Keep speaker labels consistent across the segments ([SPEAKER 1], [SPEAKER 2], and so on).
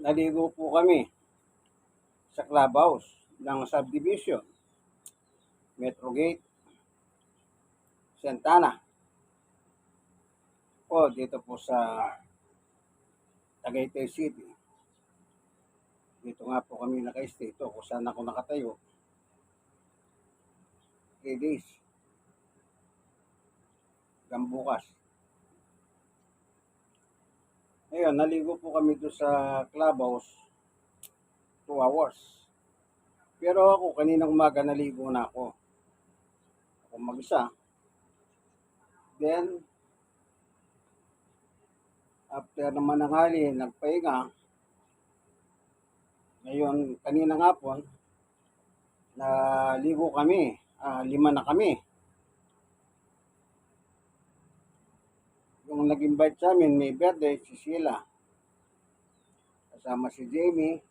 [SPEAKER 1] naligo po kami sa clubhouse ng subdivision, Metrogate, Santana. O dito po sa Tagaytay City. Dito nga po kami naka-stay. Ito kung saan ako nakatayo. 3 days. Hanggang bukas. Ngayon, naligo po kami doon sa clubhouse 2 hours. Pero ako, kaninang umaga naligo na ako. Ako mag-isa. Then, after naman ng hali, nagpahinga. Ngayon, kanina nga po, naligo kami. Ah, lima na kami. Yung nag-invite sa amin, may birthday, si Sheila. Kasama si Jamie,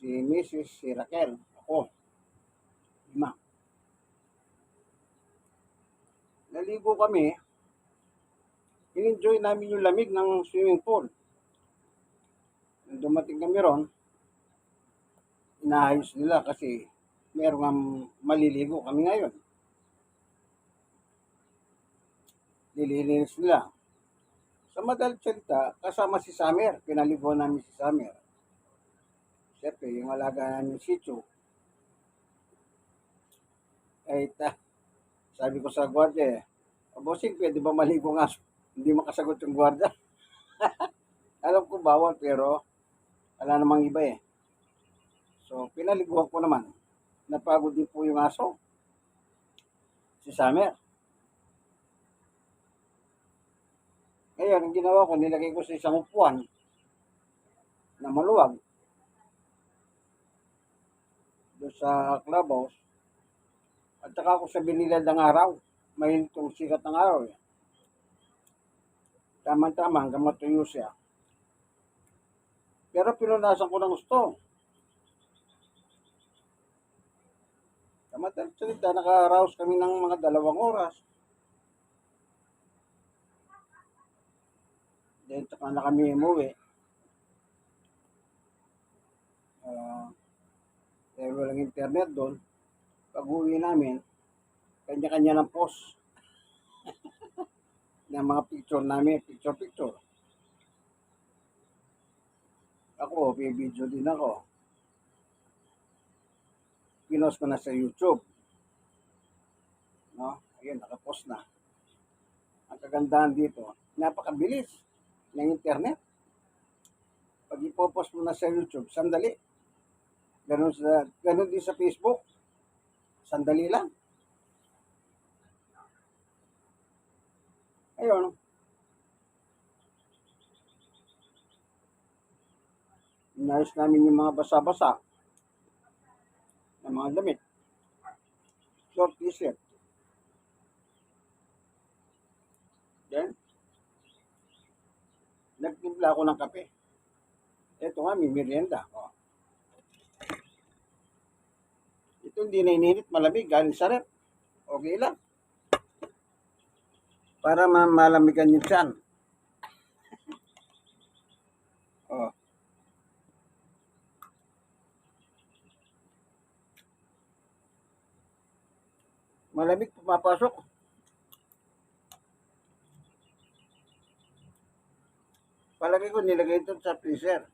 [SPEAKER 1] si Mrs., si Raquel, ako. Lima. Naligo kami. In-enjoy namin yung lamig ng swimming pool. Nung dumating kami ron, inaayos nila kasi meron nga maliligo kami ngayon. Nililinis nila. Sa madalit salita, kasama si Summer. Pinaliguan namin si Summer. Siyempre, yung alaga namin si Chu. Ay, ta, sabi ko sa gwardiya, eh, Bossing, pwede ba maligo nga? Hindi makasagot yung gwardiya. Alam ko bawal, pero wala namang iba eh. So, pinaliguan ko naman. Napagod din po yung aso. Si Summer. Ngayon, ang ginawa ko, nilagay ko sa isang upuan na maluwag doon sa clubhouse. At saka ako sa binilad ng araw. May itong sikat ng araw. Eh. Tama-tama hanggang matuyo siya. Pero pinunasan ko ng gusto. Tama-tama naka-arouse kami ng mga dalawang oras. Then, saka na kami umuwi. Uh, dahil walang internet doon, pag uwi namin, kanya-kanya ng post ng mga picture namin, picture-picture. Ako, may video din ako. Pinost ko na sa YouTube. No? Ayun, nakapost na. Ang kagandahan dito, napakabilis ng internet. Pag ipopost mo na sa YouTube, sandali. Ganun, sa, ganun din sa Facebook. Sandali lang. Ayun. Inayos namin yung mga basa-basa ng mga damit. Short t-shirt. Then, nagtimpla ako ng kape. Ito nga, may merienda. Oh. Ito hindi na ininit, malamig, galing sa rep. Okay lang. Para ma malamigan yung tiyan. oh. Malamig pumapasok. Palagi ko nilagay ito sa freezer.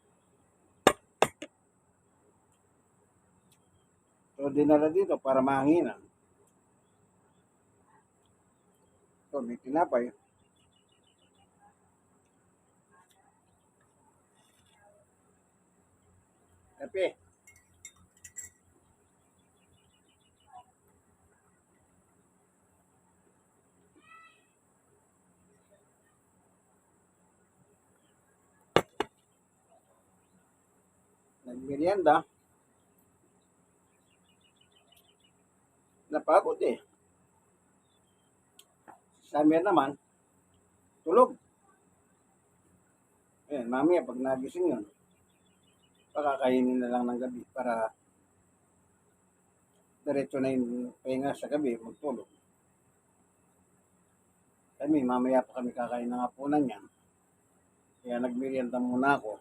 [SPEAKER 1] So, dinala dito para mahanginan. So, may tinapay. Kape. Nagmerienda. Napagod eh. Summer naman, tulog. Ayan, mamaya pag nagising yun, pakakainin na lang ng gabi para diretso na yung pahinga sa gabi, magtulog. Kami, mamaya pa kami kakain ng hapunan yan. Kaya nagmerienda muna ako.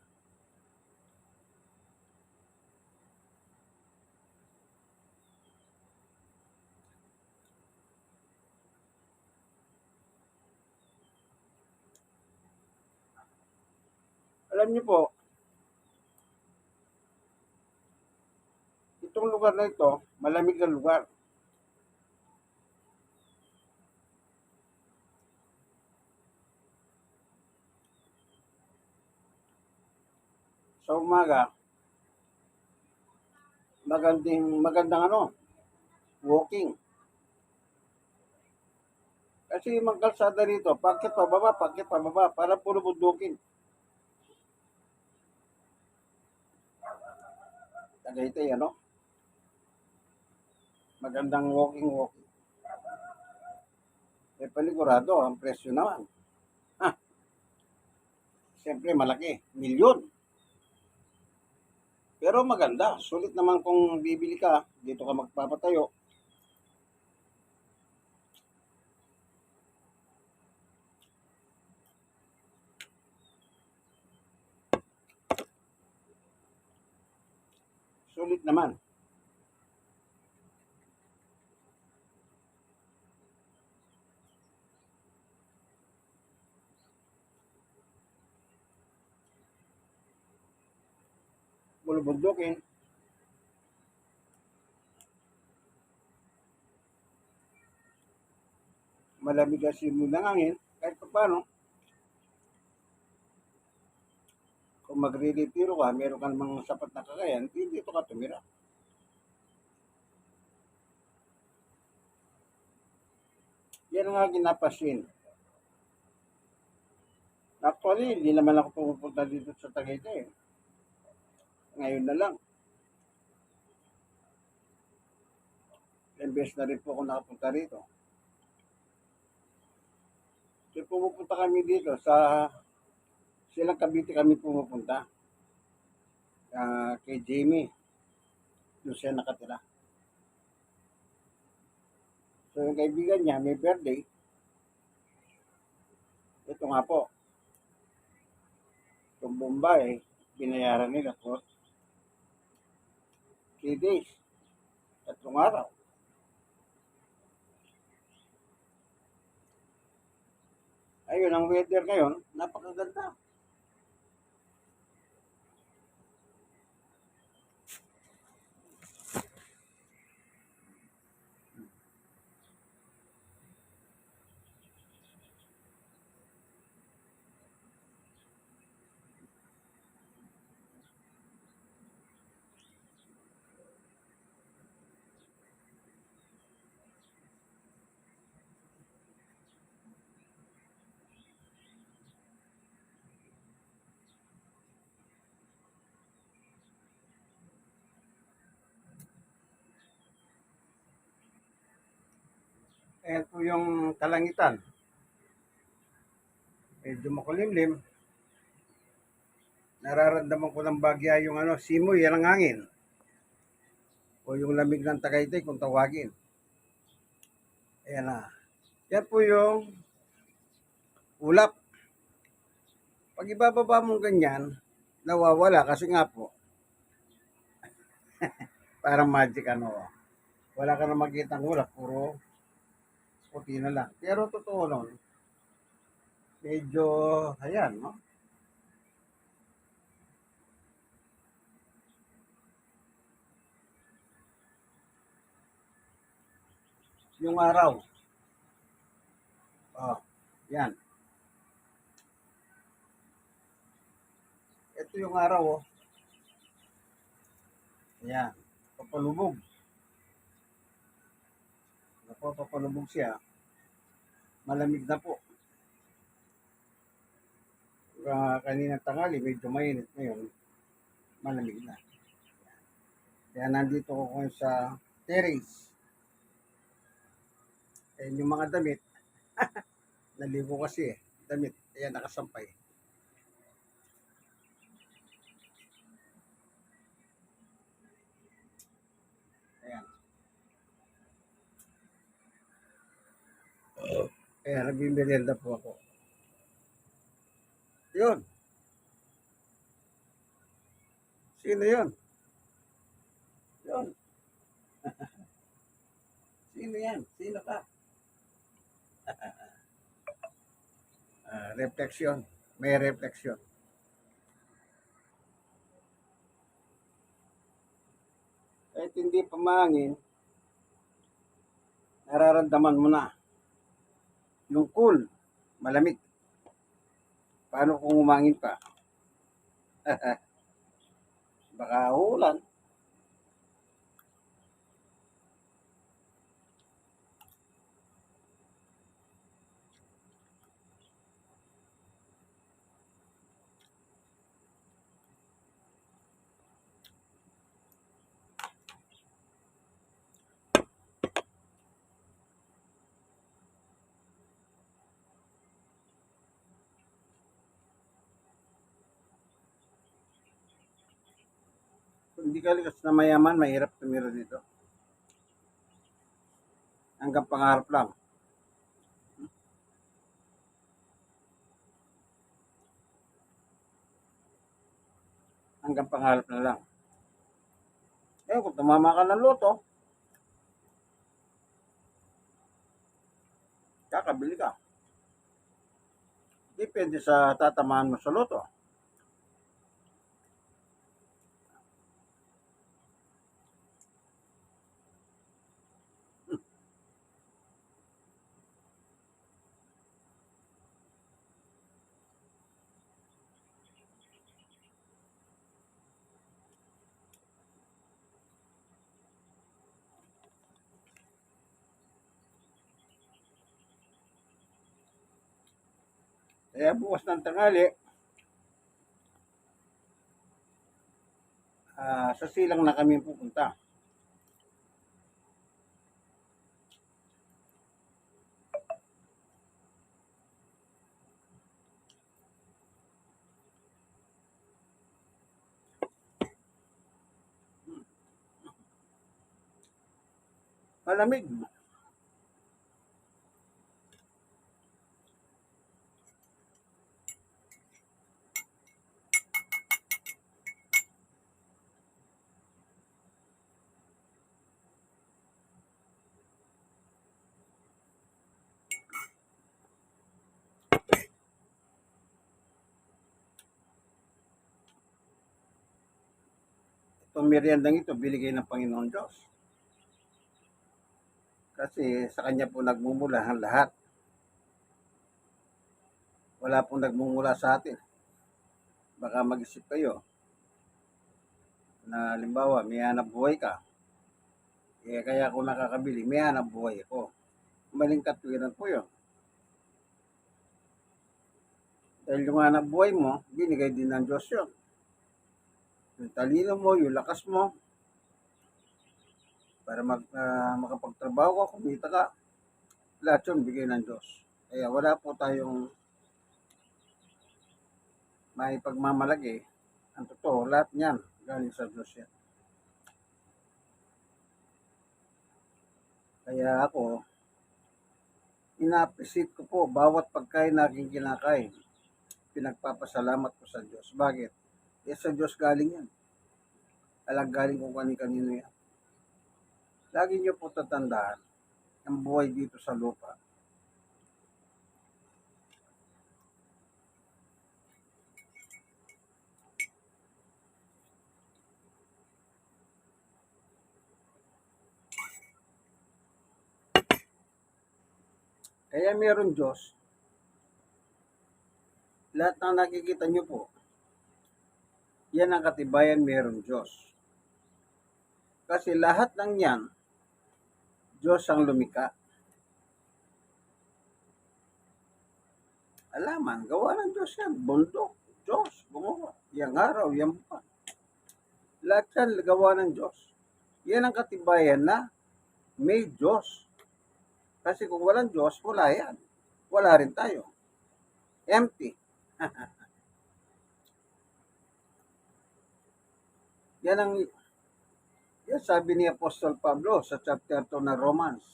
[SPEAKER 1] Alam niyo po, itong lugar na ito, malamig na lugar. Sa umaga, magandang, magandang ano, walking. Kasi yung mga kalsada rito, pakit pababa, pakit pababa, para puro bundukin. Tagaytay, ano? Magandang walking, walking. Eh, panigurado, ang presyo naman. Ha? Siyempre, malaki. Milyon. Pero maganda. Sulit naman kung bibili ka, dito ka magpapatayo. Sulit naman. Bulubundukin. Malamig ang simoy ng hangin. Kahit pa paano, kung magre-retiro ka, meron ka namang sapat na kakayan, di dito ka tumira. Yan ang aking napasin. Actually, hindi naman ako pumupunta dito sa Tagaytay. Ngayon na lang. Imbes na rin po ako nakapunta rito. So, pumupunta kami dito sa silang Cavite kami pumupunta. Ah, kay Jamie. Doon siya nakatira. So yung kaibigan niya, may birthday. Ito nga po. Itong Bombay, binayaran nila for 3 days. Tatlong araw. Ayun, ang weather ngayon, napakaganda. Ayan yung kalangitan. Medyo makulimlim. Nararamdaman ko ng bagya yung ano, simoy, yan ang hangin. O yung lamig ng Tagaytay kung tawagin. Ayan na. Yan po yung ulap. Pag ibababa mo ganyan, nawawala kasi nga po. Parang magic ano. Wala ka na makita ng ulap, puro puti na lang. Pero totoo nun, medyo, ayan, no? Yung araw. Oh, yan. Ito yung araw, oh. Ayan. Papalubog. Ako, papalubog siya. Malamig na po. Uh, kanina tangali, medyo mainit ngayon. Malamig na. Kaya nandito ko ngayon sa terrace. Ayan yung mga damit. Naligo kasi eh. Damit. Ayan, nakasampay. Kaya nagbimerenda po ako. Yun. Sino yun? Yun. Sino yan? Sino ka? uh, refleksyon. May refleksyon. Kahit hindi pamangin, nararamdaman mo na yung cool, malamig. Paano kung umangin pa? Baka ulan. Hindi ka likas na mayaman, mahirap tumira dito. Hanggang pangarap lang. Hanggang pangarap na lang. Eh, kung tumama ka ng loto, kakabili ka. Depende sa tatamaan mo sa loto. Kaya bukas ng tangali, ah, sa silang na kami pupunta. Malamig. Itong meriendang ito, biligay ng Panginoon Diyos. Kasi sa Kanya po nagmumula ang lahat. Wala pong nagmumula sa atin. Baka mag-isip kayo na limbawa may hanap buhay ka. Eh, kaya ako nakakabili, may hanap buhay ako. Maling katwiran po yun. Dahil yung hanap buhay mo, binigay din ng Diyos yun. Yung talino mo, yung lakas mo, para mag, ah, makapagtrabaho ka, kumita ka, lahat yun bigay ng Diyos. Kaya wala po tayong may pagmamalagi. Ang totoo, lahat niyan galing sa Diyos yan. Kaya ako, ina-appreciate ko po bawat pagkain na aking kinakain. Pinagpapasalamat ko sa Diyos. Bakit? Eh, sa Diyos galing yan. Alang galing kung kani-kanino yan. Lagi niyo po tatandaan, ang buhay dito sa lupa. Kaya meron Diyos. Lahat ng nakikita niyo po, yan ang katibayan meron Diyos. Kasi lahat ng yan, Diyos ang lumika. Alaman, gawa ng Diyos yan. Bundok, Diyos, gumawa. Yang araw, yang buwan. Lahat yan, gawa ng Diyos. Yan ang katibayan na may Diyos. Kasi kung walang Diyos, wala yan. Wala rin tayo. Empty. yan ang yan sabi ni Apostol Pablo sa chapter 2 ng Romans.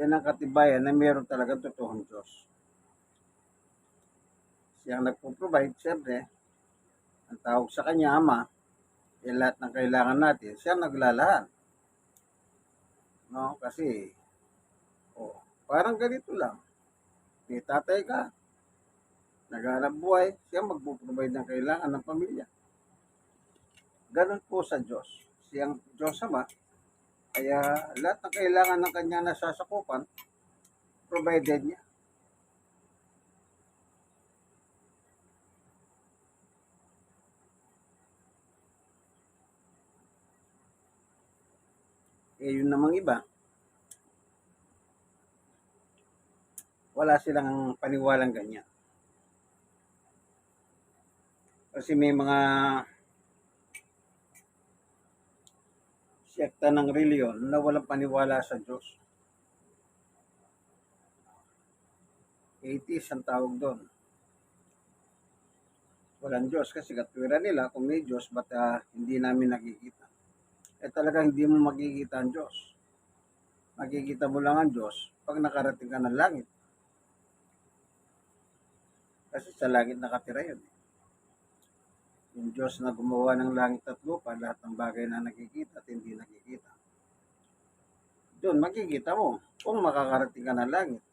[SPEAKER 1] Yan ang katibayan na mayroon talagang totoong Diyos. Siya ang nagpo-provide, siyempre, ang tawag sa kanya, Ama, eh, lahat ng kailangan natin, siya ang naglalahan. No? Kasi, oh, parang ganito lang. May tatay ka, naghanap buhay, siya magpuprovide ng kailangan ng pamilya. Ganon po sa Diyos. Siyang Diyos Ama, kaya lahat ng kailangan ng kanya nasasakupan, provided niya. Eh, yun namang iba, wala silang paniwalang ganyan. Kasi may mga sekta ng reliyon na walang paniwala sa Diyos. Atheist ang tawag doon. Walang Diyos kasi katwiran nila kung may Diyos ba't ah, hindi namin nakikita. Eh talagang hindi mo makikita ang Diyos. Makikita mo lang ang Diyos pag nakarating ka ng langit. Kasi sa langit nakatira yun. Yung Diyos na gumawa ng langit at lupa, lahat ng bagay na nakikita at hindi nakikita. Doon, makikita mo kung makakarating ka ng langit.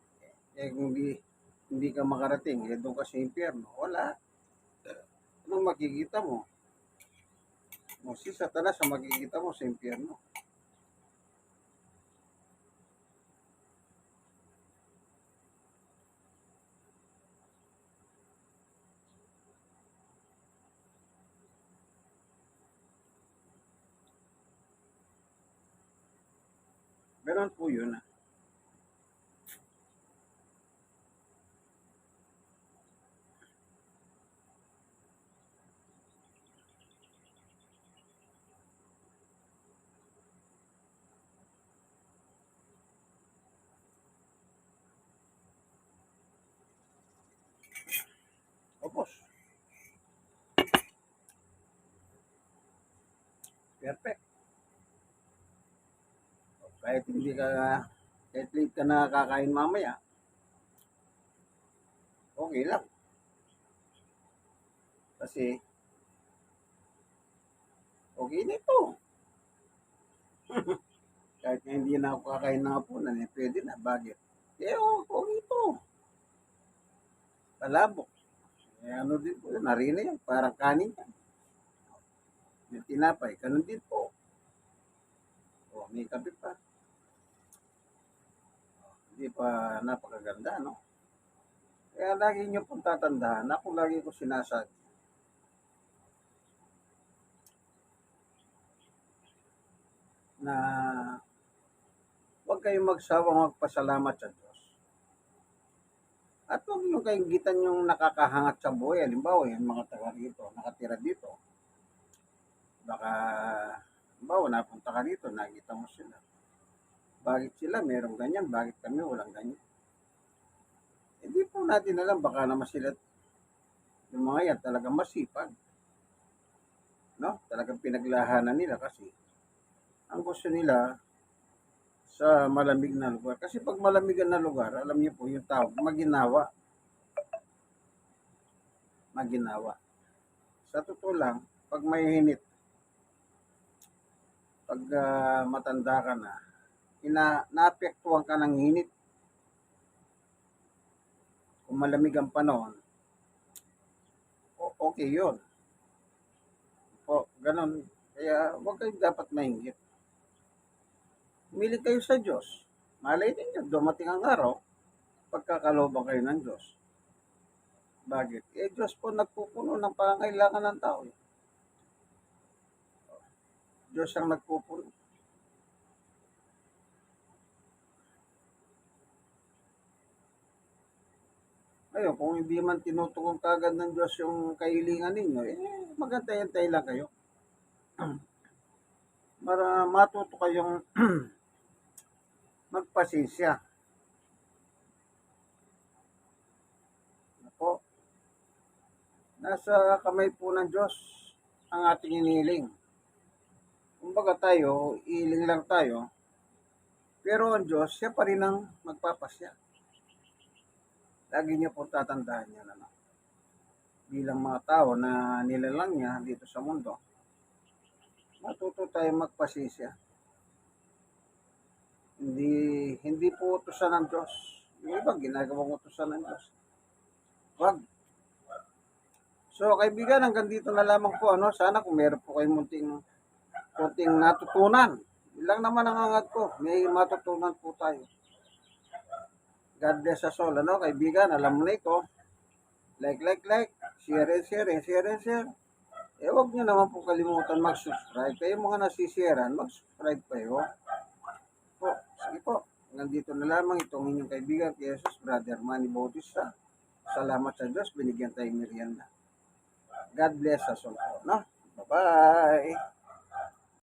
[SPEAKER 1] Eh, kung hindi, hindi ka makarating, eh, doon ka sa impyerno. Wala. Anong makikita mo? O si Satanas ang makikita mo sa impyerno. Meron po yun. ah. Opos. Perfect. Kahit hindi ka, kahit late ka na kakain mamaya, okay lang. Kasi, okay na ito. kahit na hindi na ako kakain ng hapunan, eh, pwede na, bagit. Eh, oh, okay ito. Palabok. Eh, ano din po, narina yan, parang kanin yan. Yung tinapay, ganun din po. O, may kape pa. Hindi pa napakaganda, no? Kaya lagi nyo pong tatandaan, ako lagi ko sinasabi. Na huwag kayong magsawang magpasalamat sa Diyos. At huwag nyo kayong gitan yung nakakahangat sa buhay. Halimbawa, yung mga taga rito, nakatira dito. Baka, halimbawa, napunta ka rito, nakita mo sila. Bakit sila merong ganyan? Bakit kami walang ganyan? Hindi po natin alam, baka naman sila, yung mga yan talagang masipag. No? Talagang pinaglahanan nila kasi ang gusto nila sa malamig na lugar. Kasi pag malamigan na lugar, alam niyo po yung tawag, maginawa. Maginawa. Sa totoo lang, pag may hinit, pag ah, matanda ka na, ina, naapektuhan ka ng hinit. Kung malamig ang panahon, okay yun. O, ganun. Kaya huwag kayong dapat maingit. Umili kayo sa Diyos. Malay ninyo, dumating ang araw, pagkakaloban kayo ng Diyos. Bakit? Eh, Diyos po nagpupuno ng pangangailangan ng tao. eh. Diyos ang nagpupuno. Ayun, kung hindi man tinutugon kagad ng Diyos yung kahilingan ninyo, eh, magantay-antay lang kayo. Para matuto kayong magpasensya. Ako, nasa kamay po ng Diyos ang ating iniling. Kumbaga tayo, iling lang tayo, pero ang Diyos, siya pa rin ang magpapasya. Lagi niyo po tatandaan yan, ano, bilang mga tao na nilalang niya dito sa mundo. Matuto tayo magpasisya. Hindi, hindi po utusan ng Diyos. Yung iba, ginagawang utusan ng Diyos. Wag. So, kaibigan, hanggang dito na lamang po, ano, sana kung meron po kayong munting, munting natutunan. Ilang naman ang hangad ko, may matutunan po tayo. God bless us all, ano, kaibigan, alam na ito. Like, like, like, share and share, and share and share. Eh, huwag nyo naman po kalimutan mag-subscribe. Kayo mga nasisiran, mag-subscribe kayo. Po, sige po. Nandito na lamang itong inyong kaibigan, Jesus, Brother Manny Bautista. Salamat sa Diyos, binigyan tayong merienda. God bless us all no? Bye-bye!